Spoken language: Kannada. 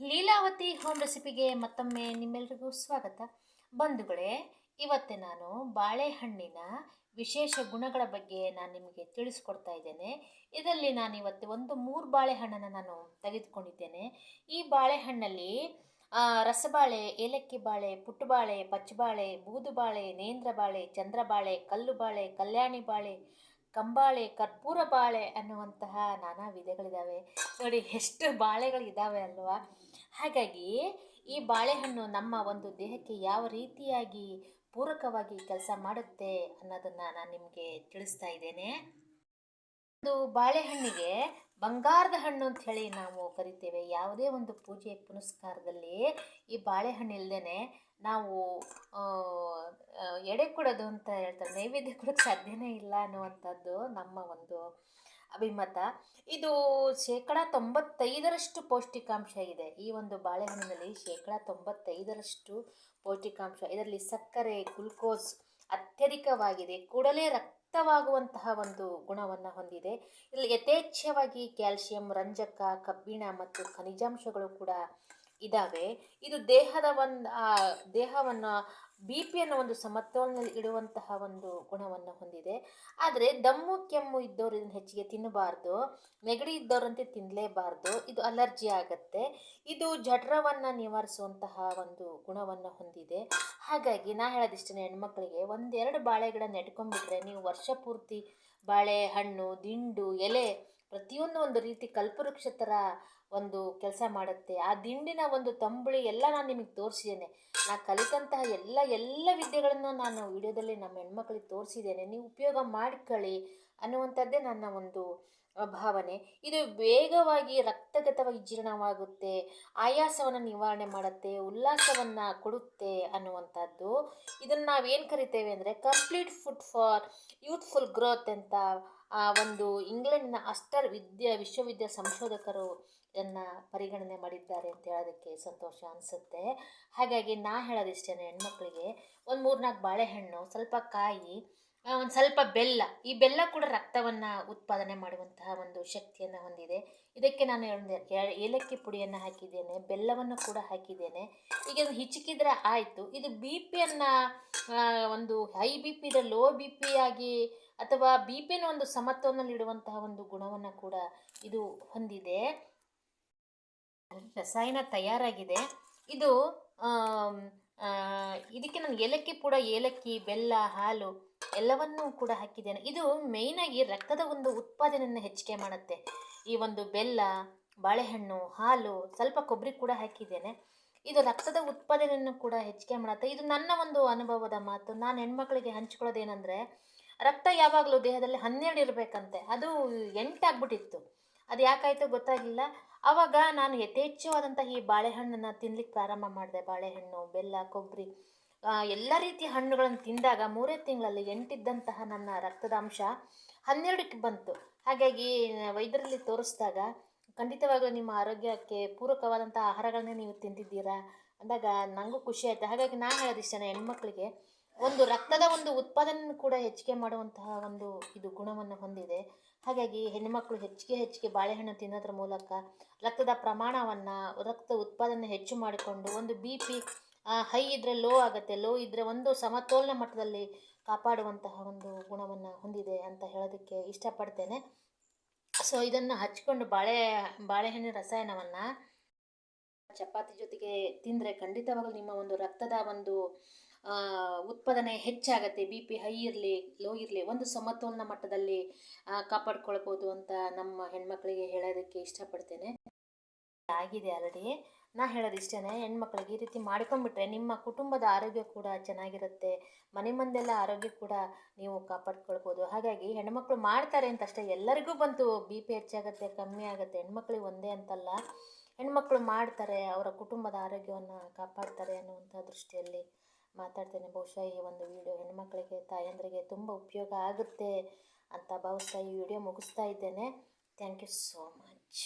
ಲೀಲಾವತಿ ಹೋಮ್ ರೆಸಿಪಿಗೆ ಮತ್ತೊಮ್ಮೆ ನಿಮ್ಮೆಲ್ರಿಗೂ ಸ್ವಾಗತ. ಬಂಧುಗಳೇ, ಇವತ್ತೆ ನಾನು ಬಾಳೆಹಣ್ಣಿನ ವಿಶೇಷ ಗುಣಗಳ ಬಗ್ಗೆ ನಾನು ನಿಮಗೆ ತಿಳಿಸ್ಕೊಡ್ತಾ ಇದ್ದೇನೆ. ಇದರಲ್ಲಿ ನಾನು ಇವತ್ತು ಒಂದು ಮೂರು ಬಾಳೆಹಣ್ಣನ್ನು ನಾನು ತೆಗೆದುಕೊಂಡಿದ್ದೇನೆ. ಈ ಬಾಳೆಹಣ್ಣಲ್ಲಿ ರಸಬಾಳೆ, ಏಲಕ್ಕಿ ಬಾಳೆ, ಪುಟ್ಟಬಾಳೆ, ಪಚ್ಚಬಾಳೆ, ಬೂದುಬಾಳೆ ನೇಂದ್ರ ಬಾಳೆ ಚಂದ್ರಬಾಳೆ ಕಲ್ಲು ಬಾಳೆ ಕಲ್ಯಾಣಿ ಬಾಳೆ ಕಂಬಾಳೆ ಕರ್ಪೂರ ಬಾಳೆ ಅನ್ನುವಂತಹ ನಾನಾ ವಿಧಗಳಿದ್ದಾವೆ ನೋಡಿ, ಎಷ್ಟು ಬಾಳೆಗಳಿದ್ದಾವೆ ಅಲ್ವಾ? ಹಾಗಾಗಿ ಈ ಬಾಳೆಹಣ್ಣು ನಮ್ಮ ಒಂದು ದೇಹಕ್ಕೆ ಯಾವ ರೀತಿಯಾಗಿ ಪೂರಕವಾಗಿ ಕೆಲಸ ಮಾಡುತ್ತೆ ಅನ್ನೋದನ್ನು ನಾನು ನಿಮಗೆ ತಿಳಿಸ್ತಾ ಇದ್ದೇನೆ. ಒಂದು ಬಾಳೆಹಣ್ಣಿಗೆ ಬಂಗಾರದ ಹಣ್ಣು ಅಂತ ಹೇಳಿ ನಾವು ಕರಿತೇವೆ. ಯಾವುದೇ ಒಂದು ಪೂಜೆ ಪುನಸ್ಕಾರದಲ್ಲಿ ಈ ಬಾಳೆಹಣ್ಣು ಇಲ್ಲದೇ ನಾವು ಎಡೆ ಕೊಡೋದು ಅಂತ ಹೇಳ್ತಾರೆ. ನೈವೇದ್ಯ ಕೊಡೋಕ್ಕೆ ಸಾಧ್ಯನೇ ಇಲ್ಲ ಅನ್ನುವಂಥದ್ದು ನಮ್ಮ ಒಂದು ಅಭಿಮತ. ಇದು ಶೇಕಡ ತೊಂಬತ್ತೈದರಷ್ಟು ಪೌಷ್ಟಿಕಾಂಶ ಇದೆ. ಈ ಒಂದು ಬಾಳೆಹಣ್ಣಿನಲ್ಲಿ ಶೇಕಡ ತೊಂಬತ್ತೈದರಷ್ಟು ಪೌಷ್ಟಿಕಾಂಶ. ಇದರಲ್ಲಿ ಸಕ್ಕರೆ, ಗ್ಲುಕೋಸ್ ಅತ್ಯಧಿಕವಾಗಿದೆ. ಕೂಡಲೇ ರಕ್ತವಾಗುವಂತಹ ಒಂದು ಗುಣವನ್ನು ಹೊಂದಿದೆ. ಇಲ್ಲಿ ಯಥೇಚ್ಛವಾಗಿ ಕ್ಯಾಲ್ಸಿಯಂ ರಂಜಕ ಕಬ್ಬಿಣ ಮತ್ತು ಖನಿಜಾಂಶಗಳು ಕೂಡ ಇದ್ದಾವೆ ಇದು ದೇಹದ ಒಂದು ದೇಹವನ್ನು, ಬಿ ಪಿಯನ್ನು ಒಂದು ಸಮತೋಲನಲ್ಲಿ ಇಡುವಂತಹ ಒಂದು ಗುಣವನ್ನು ಹೊಂದಿದೆ. ಆದರೆ ದಮ್ಮು, ಕೆಮ್ಮು ಇದ್ದವರು ಇದನ್ನು ಹೆಚ್ಚಿಗೆ ತಿನ್ನಬಾರ್ದು. ನೆಗಡಿ ಇದ್ದವರಂತೆ ತಿನ್ನಲೇಬಾರ್ದು ಇದು ಅಲರ್ಜಿ ಆಗುತ್ತೆ. ಇದು ಜಠರವನ್ನು ನಿವಾರಿಸುವಂತಹ ಒಂದು ಗುಣವನ್ನು ಹೊಂದಿದೆ. ಹಾಗಾಗಿ ನಾ ಹೇಳೋದಿಷ್ಟೇ ಹೆಣ್ಮಕ್ಳಿಗೆ ಒಂದೆರಡು ಬಾಳೆ ಗಿಡ ನೆಟ್ಕೊಂಡ್ಬಿಟ್ರೆ ನೀವು ವರ್ಷ ಪೂರ್ತಿ ಬಾಳೆ, ಹಣ್ಣು, ದಿಂಡು, ಎಲೆ ಪ್ರತಿಯೊಂದು ಒಂದು ರೀತಿ ಕಲ್ಪವೃಕ್ಷ ಥರ ಒಂದು ಕೆಲಸ ಮಾಡುತ್ತೆ. ಆ ದಿಂಡಿನ ಒಂದು ತಂಬುಳಿ ಎಲ್ಲ ನಾನು ನಿಮಗೆ ತೋರಿಸಿದ್ದೇನೆ. ನಾ ಕಲಿತಂತಹ ಎಲ್ಲ ಎಲ್ಲ ವಿದ್ಯೆಗಳನ್ನು ನಾನು ವಿಡಿಯೋದಲ್ಲಿ ನಮ್ಮ ಹೆಣ್ಮಕ್ಳಿಗೆ ತೋರಿಸಿದ್ದೇನೆ. ನೀವು ಉಪಯೋಗ ಮಾಡ್ಕೊಳ್ಳಿ ಅನ್ನುವಂಥದ್ದೇ ನನ್ನ ಒಂದು ಭಾವನೆ. ಇದು ವೇಗವಾಗಿ ರಕ್ತಗತವಾಗಿ ಜೀರ್ಣವಾಗುತ್ತೆ, ಆಯಾಸವನ್ನು ನಿವಾರಣೆ ಮಾಡುತ್ತೆ, ಉಲ್ಲಾಸವನ್ನು ಕೊಡುತ್ತೆ ಅನ್ನುವಂಥದ್ದು. ಇದನ್ನು ನಾವೇನು ಕರಿತೇವೆ ಅಂದರೆ complete food for youthful growth ಅಂತ, ಆ, ಒಂದು ಇಂಗ್ಲೆಂಡ್ನ ಅಸ್ಟರ್ ವಿದ್ಯಾ, ವಿಶ್ವವಿದ್ಯಾ ಸಂಶೋಧಕರು ಇದನ್ನು ಪರಿಗಣನೆ ಮಾಡಿದ್ದಾರೆ ಅಂತ ಹೇಳೋದಕ್ಕೆ ಸಂತೋಷ ಅನಿಸುತ್ತೆ. ಹಾಗಾಗಿ ನಾ ಹೇಳೋದಿಷ್ಟೇ ಹೆಣ್ಮಕ್ಳಿಗೆ. ಒಂದು ಮೂರ್ನಾಲ್ಕು ಬಾಳೆಹಣ್ಣು, ಸ್ವಲ್ಪ ಕಾಯಿ ಒಂದು ಸ್ವಲ್ಪ ಬೆಲ್ಲ, ಈ ಬೆಲ್ಲ ಕೂಡ ರಕ್ತವನ್ನು ಉತ್ಪಾದನೆ ಮಾಡುವಂತಹ ಒಂದು ಶಕ್ತಿಯನ್ನು ಹೊಂದಿದೆ. ಇದಕ್ಕೆ ನಾನು ಒಂದು ಏಲಕ್ಕಿ ಪುಡಿಯನ್ನು ಹಾಕಿದ್ದೇನೆ, ಬೆಲ್ಲವನ್ನು ಕೂಡ ಹಾಕಿದ್ದೇನೆ. ಈಗ ಅದು ಹಿಚಕಿದ್ರೆ ಆಯಿತು. ಇದು ಬಿ ಪಿಯನ್ನು ಒಂದು ಹೈ ಬಿ ಪಿ ಇದೆ, ಲೋ ಬಿ ಪಿ ಆಗಿ ಅಥವಾ ಬಿ ಪಿನ ಒಂದು ಸಮತೋಲನಲ್ಲಿಡುವಂತಹ ಒಂದು ಗುಣವನ್ನು ಕೂಡ ಇದು ಹೊಂದಿದೆ. ರಸಾಯನ ತಯಾರಾಗಿದೆ. ಇದು ಇದಕ್ಕೆ ನಾನು ಏಲಕ್ಕಿ ಪುಡ, ಏಲಕ್ಕಿ, ಬೆಲ್ಲ, ಹಾಲು ಎಲ್ಲವನ್ನೂ ಕೂಡ ಹಾಕಿದ್ದೇನೆ. ಇದು ಮೇಯ್ನಾಗಿ ರಕ್ತದ ಒಂದು ಉತ್ಪಾದನೆಯನ್ನು ಹೆಚ್ಚಿಗೆ ಮಾಡುತ್ತೆ. ಈ ಒಂದು ಬೆಲ್ಲ, ಬಾಳೆಹಣ್ಣು, ಹಾಲು, ಸ್ವಲ್ಪ ಕೊಬ್ಬರಿ ಕೂಡ ಹಾಕಿದ್ದೇನೆ. ಇದು ರಕ್ತದ ಉತ್ಪಾದನೆಯನ್ನು ಕೂಡ ಹೆಚ್ಚಿಗೆ ಮಾಡುತ್ತೆ. ಇದು ನನ್ನ ಒಂದು ಅನುಭವದ ಮಾತು. ನಾನು ಹೆಣ್ಮಕ್ಳಿಗೆ ಹಂಚ್ಕೊಳ್ಳೋದೇನೆಂದರೆ, ರಕ್ತ ಯಾವಾಗಲೂ ದೇಹದಲ್ಲಿ ಹನ್ನೆರಡು ಇರಬೇಕಂತೆ. ಅದು ಎಂಟಾಗ್ಬಿಟ್ಟಿತ್ತು ಅದು ಯಾಕಾಯಿತು ಗೊತ್ತಾಗಲಿಲ್ಲ. ಆವಾಗ ನಾನು ಯಥೇಚ್ಛವಾದಂಥ ಈ ಬಾಳೆಹಣ್ಣನ್ನು ತಿನ್ಲಿಕ್ಕೆ ಪ್ರಾರಂಭ ಮಾಡಿದೆ. ಬಾಳೆಹಣ್ಣು, ಬೆಲ್ಲ, ಕೊಬ್ಬರಿ. ಎಲ್ಲ ರೀತಿಯ ಹಣ್ಣುಗಳನ್ನು ತಿಂದಾಗ ಮೂರೇ ತಿಂಗಳಲ್ಲಿ ಎಂಟಿದ್ದಂತಹ ನನ್ನ ರಕ್ತದ ಅಂಶ ಹನ್ನೆರಡಕ್ಕೆ ಬಂತು. ಹಾಗಾಗಿ ವೈದ್ಯರಲ್ಲಿ ತೋರಿಸಿದಾಗ ಖಂಡಿತವಾಗಲೂ ನಿಮ್ಮ ಆರೋಗ್ಯಕ್ಕೆ ಪೂರಕವಾದಂಥ ಆಹಾರಗಳನ್ನೇ ನೀವು ತಿಂದಿದ್ದೀರಾ ಅಂದಾಗ ನನಗೂ ಖುಷಿ ಆಯಿತು. ಹಾಗಾಗಿ ನಾನು ಹೇಳೋದಿಷ್ಟೇ ಹೆಣ್ಮಕ್ಳಿಗೆ ಒಂದು ರಕ್ತದ ಒಂದು ಉತ್ಪಾದನೆಯನ್ನು ಕೂಡ ಹೆಚ್ಚಿಗೆ ಮಾಡುವಂತಹ ಒಂದು ಇದು ಗುಣವನ್ನು ಹೊಂದಿದೆ. ಹಾಗಾಗಿ ಹೆಣ್ಣುಮಕ್ಕಳು ಹೆಚ್ಚಿಗೆ ಹೆಚ್ಚಿಗೆ ಬಾಳೆಹಣ್ಣು ತಿನ್ನೋದ್ರ ಮೂಲಕ ರಕ್ತದ ಪ್ರಮಾಣವನ್ನು ರಕ್ತ ಉತ್ಪಾದನೆ ಹೆಚ್ಚು ಮಾಡಿಕೊಂಡು ಒಂದು ಬಿ ಪಿ ಹೈ ಇದ್ದರೆ ಲೋ ಆಗುತ್ತೆ. ಲೋ ಇದ್ದರೆ ಒಂದು ಸಮತೋಲನ ಮಟ್ಟದಲ್ಲಿ ಕಾಪಾಡುವಂತಹ ಒಂದು ಗುಣವನ್ನು ಹೊಂದಿದೆ ಅಂತ ಹೇಳೋದಕ್ಕೆ ಇಷ್ಟಪಡ್ತೇನೆ. ಸೊ ಇದನ್ನು ಹಚ್ಕೊಂಡು ಬಾಳೆ ಬಾಳೆಹಣ್ಣಿನ ರಸಾಯನವನ್ನು ಚಪಾತಿ ಜೊತೆಗೆ ತಿಂದರೆ ಖಂಡಿತವಾಗಲೂ ನಿಮ್ಮ ಒಂದು ರಕ್ತದ ಒಂದು ಉತ್ಪಾದನೆ ಹೆಚ್ಚಾಗತ್ತೆ. ಬಿ ಪಿ ಹೈ ಇರಲಿ ಲೋ ಇರಲಿ, ಒಂದು ಸಮತೋಲನ ಮಟ್ಟದಲ್ಲಿ ಕಾಪಾಡ್ಕೊಳ್ಬೋದು ಅಂತ ನಮ್ಮ ಹೆಣ್ಮಕ್ಳಿಗೆ ಹೇಳೋದಕ್ಕೆ ಇಷ್ಟಪಡ್ತೇನೆ. ಆಗಿದೆ ಆಲ್ರೆಡಿ ನಾ ಹೇಳೋದು ಇಷ್ಟೇ ಹೆಣ್ಮಕ್ಳಿಗೆ ಈ ರೀತಿ ಮಾಡ್ಕೊಂಡ್ಬಿಟ್ರೆ ನಿಮ್ಮ ಕುಟುಂಬದ ಆರೋಗ್ಯ ಕೂಡ ಚೆನ್ನಾಗಿರುತ್ತೆ, ಮನೆ ಮಂದೆಲ್ಲ ಆರೋಗ್ಯ ಕೂಡ ನೀವು ಕಾಪಾಡ್ಕೊಳ್ಬೋದು. ಹಾಗಾಗಿ ಹೆಣ್ಮಕ್ಳು ಮಾಡ್ತಾರೆ ಅಂತ ಅಷ್ಟೇ ಎಲ್ಲರಿಗೂ ಬಂತು ಬಿ ಪಿ ಹೆಚ್ಚಾಗುತ್ತೆ ಕಮ್ಮಿ ಆಗುತ್ತೆ, ಹೆಣ್ಮಕ್ಳಿಗೆ ಒಂದೇ ಅಂತಲ್ಲ. ಹೆಣ್ಮಕ್ಳು ಮಾಡ್ತಾರೆ, ಅವರ ಕುಟುಂಬದ ಆರೋಗ್ಯವನ್ನು ಕಾಪಾಡ್ತಾರೆ ಅನ್ನುವಂಥ ದೃಷ್ಟಿಯಲ್ಲಿ ಮಾತಾಡ್ತೇನೆ. ಬಹುಶಃ ಈ ಒಂದು ವಿಡಿಯೋ ಹೆಣ್ಮಕ್ಳಿಗೆ, ತಾಯಂದ್ರಿಗೆ ತುಂಬ ಉಪಯೋಗ ಆಗುತ್ತೆ ಅಂತ ಭಾವಿಸ್ತಾ ಈ ವಿಡಿಯೋ ಮುಗಿಸ್ತಾ ಇದ್ದೇನೆ. Thank you so much